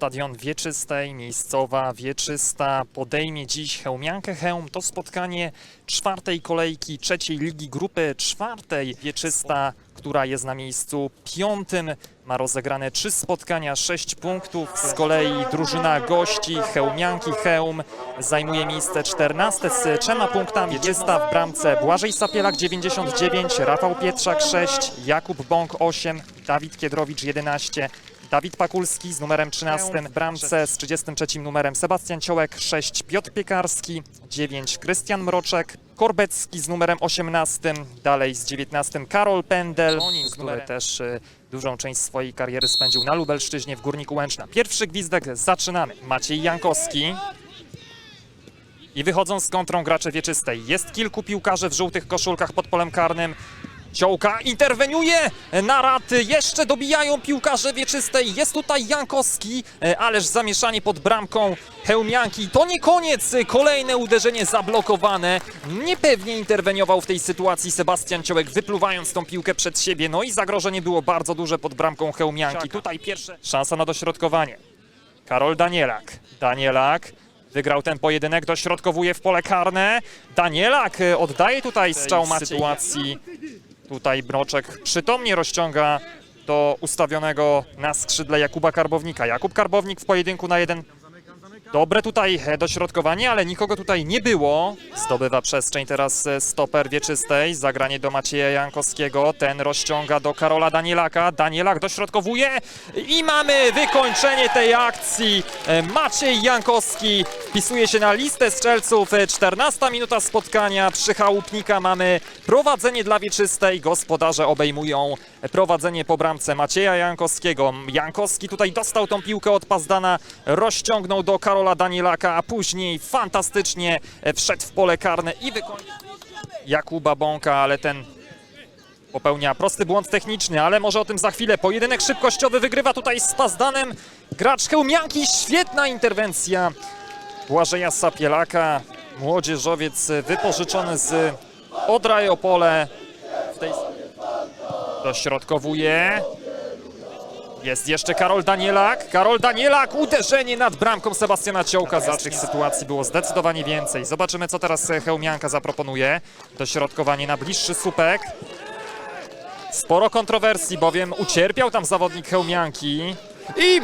stadion Wieczystej, miejscowa Wieczysta podejmie dziś Chełmiankę Chełm. To spotkanie czwartej kolejki trzeciej ligi grupy czwartej. Wieczysta, która jest na miejscu piątym, ma rozegrane trzy spotkania, sześć punktów. Z kolei drużyna gości Chełmianki Chełm zajmuje miejsce czternaste z trzema punktami. Wieczysta w bramce Błażej Sapielak 99, Rafał Pietrzak 6, Jakub Bąk 8, Dawid Kiedrowicz 11, Dawid Pakulski z numerem 13 w bramce, z 33 numerem Sebastian Ciołek 6, Piotr Piekarski 9, Krystian Mroczek, Korbecki z numerem 18, dalej z 19 Karol Pendel, który też y, dużą część swojej kariery spędził na Lubelszczyźnie w Górniku Łęczna. Pierwszy gwizdek zaczynamy. Maciej Jankowski. I wychodzą z kontrą gracze wieczystej. Jest kilku piłkarzy w żółtych koszulkach pod polem karnym. Ciołka interweniuje na raty, jeszcze dobijają piłkarze wieczystej, jest tutaj Jankowski, e, ależ zamieszanie pod bramką Hełmianki. To nie koniec, kolejne uderzenie zablokowane. Niepewnie interweniował w tej sytuacji Sebastian Ciołek, wypluwając tą piłkę przed siebie. No i zagrożenie było bardzo duże pod bramką Hełmianki. Tutaj pierwsze szansa na dośrodkowanie. Karol Danielak. Danielak wygrał ten pojedynek, dośrodkowuje w pole karne. Danielak e, oddaje tutaj strzał Maciej. sytuacji. Tutaj Broczek przytomnie rozciąga do ustawionego na skrzydle Jakuba Karbownika. Jakub Karbownik w pojedynku na jeden. Dobre tutaj e, dośrodkowanie, ale nikogo tutaj nie było. Zdobywa przestrzeń teraz e, stoper wieczystej. Zagranie do Macieja Jankowskiego. Ten rozciąga do Karola Danielaka. Danielak dośrodkowuje i mamy wykończenie tej akcji. E, Maciej Jankowski wpisuje się na listę strzelców. E, 14 minuta spotkania. Przy Chałupnika mamy prowadzenie dla wieczystej. Gospodarze obejmują prowadzenie po bramce Macieja Jankowskiego. Jankowski tutaj dostał tą piłkę od Pazdana, rozciągnął do Karola Danielaka, a później fantastycznie e, wszedł w pole karne i wykończył Jakuba Bąka, ale ten popełnia prosty błąd techniczny, ale może o tym za chwilę. Pojedynek szybkościowy wygrywa tutaj z Pazdanem. Gracz Chełmianki, świetna interwencja Błażeja Sapielaka. Młodzieżowiec e, wypożyczony z Odra i Opole. W tej... Dośrodkowuje. Jest jeszcze Karol Danielak. Karol Danielak, uderzenie nad bramką Sebastiana Ciołka. Za tych sytuacji było zdecydowanie więcej. Zobaczymy, co teraz e, Chełmianka zaproponuje. Dośrodkowanie na bliższy słupek. Sporo kontrowersji, bowiem ucierpiał tam zawodnik Chełmianki. I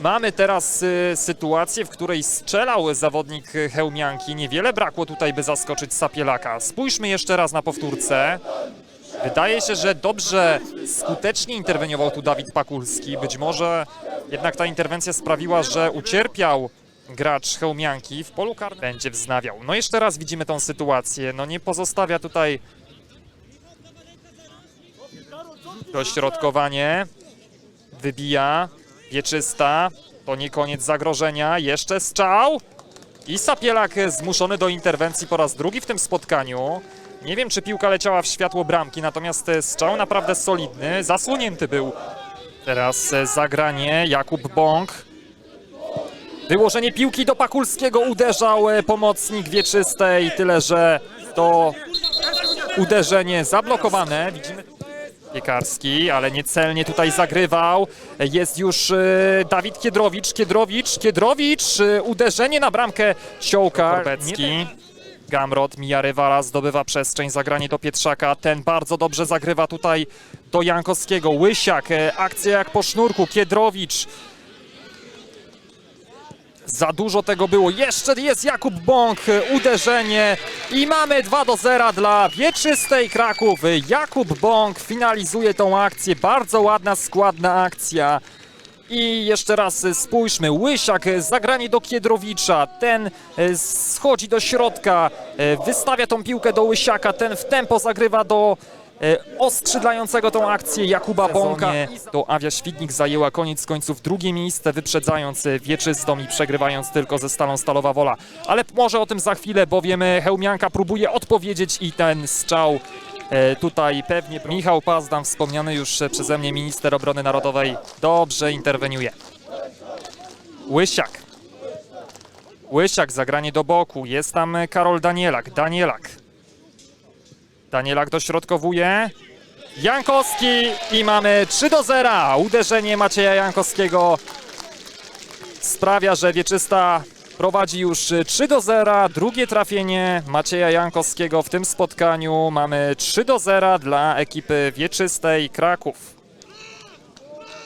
mamy teraz y, sytuację, w której strzelał zawodnik Chełmianki. Niewiele brakło tutaj, by zaskoczyć Sapielaka. Spójrzmy jeszcze raz na powtórce. Wydaje się, że dobrze, skutecznie interweniował tu Dawid Pakulski. Być może jednak ta interwencja sprawiła, że ucierpiał gracz Chełmianki w polu karnym. Będzie wznawiał. No jeszcze raz widzimy tą sytuację. No nie pozostawia tutaj dośrodkowanie. Wybija. Wieczysta. To nie koniec zagrożenia. Jeszcze strzał. I Sapielak zmuszony do interwencji po raz drugi w tym spotkaniu. Nie wiem, czy piłka leciała w światło bramki, natomiast e, strzał naprawdę solidny. Zasłonięty był teraz e, zagranie. Jakub Bąk. Wyłożenie piłki do Pakulskiego uderzał e, pomocnik wieczystej, tyle że to uderzenie zablokowane. Widzimy Piekarski, ale niecelnie tutaj zagrywał. Jest już Dawid Kiedrowicz, Kiedrowicz, Kiedrowicz, uderzenie na bramkę Siołka. Korbecki. Gamrot mija rywala, zdobywa przestrzeń, zagranie do Pietrzaka. Ten bardzo dobrze zagrywa tutaj do Jankowskiego. Łysiak, e, akcja jak po sznurku. Kiedrowicz. Za dużo tego było. Jeszcze jest Jakub Bąk, e, uderzenie i mamy 2 do 0 dla Wieczystej Kraków. Jakub Bąk finalizuje tą akcję. Bardzo ładna, składna akcja. I jeszcze raz spójrzmy, Łysiak, zagranie do Kiedrowicza, ten e, schodzi do środka, e, wystawia tą piłkę do Łysiaka, ten w tempo zagrywa do e, oskrzydlającego tą akcję Jakuba Bąka. To Awia Świdnik zajęła koniec końców drugie miejsce, wyprzedzając Wieczystą i przegrywając tylko ze Stalą Stalowa Wola. Ale może o tym za chwilę, bowiem Hełmianka próbuje odpowiedzieć i ten strzał Tutaj pewnie Michał Pazdan, wspomniany już e, przeze mnie minister obrony narodowej, dobrze interweniuje. Łysiak. Łysiak, zagranie do boku. Jest tam e, Karol Danielak. Danielak. Danielak dośrodkowuje. Jankowski i mamy 3 do 0. Uderzenie Macieja Jankowskiego sprawia, że Wieczysta prowadzi już 3 do 0. Drugie trafienie Macieja Jankowskiego w tym spotkaniu. Mamy 3 do 0 dla ekipy Wieczystej Kraków.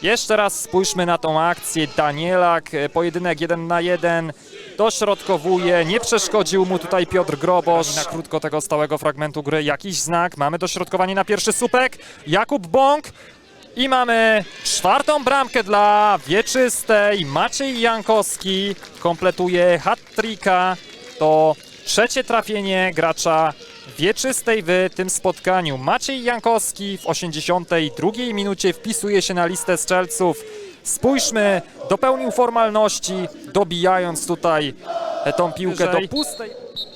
Jeszcze raz spójrzmy na tą akcję. Danielak, e, pojedynek 1 na 1. Dośrodkowuje, nie przeszkodził mu tutaj Piotr Grobosz. Na krótko tego stałego fragmentu gry jakiś znak. Mamy dośrodkowanie na pierwszy słupek. Jakub Bąk. I mamy czwartą bramkę dla Wieczystej. Maciej Jankowski kompletuje hat-tricka. To trzecie trafienie gracza Wieczystej w tym spotkaniu. Maciej Jankowski w 82 minucie wpisuje się na listę strzelców. Spójrzmy, dopełnił formalności, dobijając tutaj tą piłkę do pustej.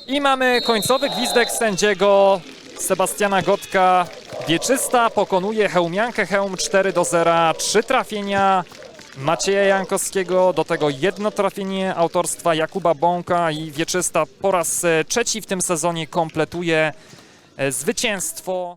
I mamy końcowy gwizdek sędziego Sebastiana Gotka. Wieczysta pokonuje Chełmiankę Chełm 4 do 0. Trzy trafienia Macieja Jankowskiego, do tego jedno trafienie autorstwa Jakuba Bąka i Wieczysta po raz e, trzeci w tym sezonie kompletuje e, zwycięstwo.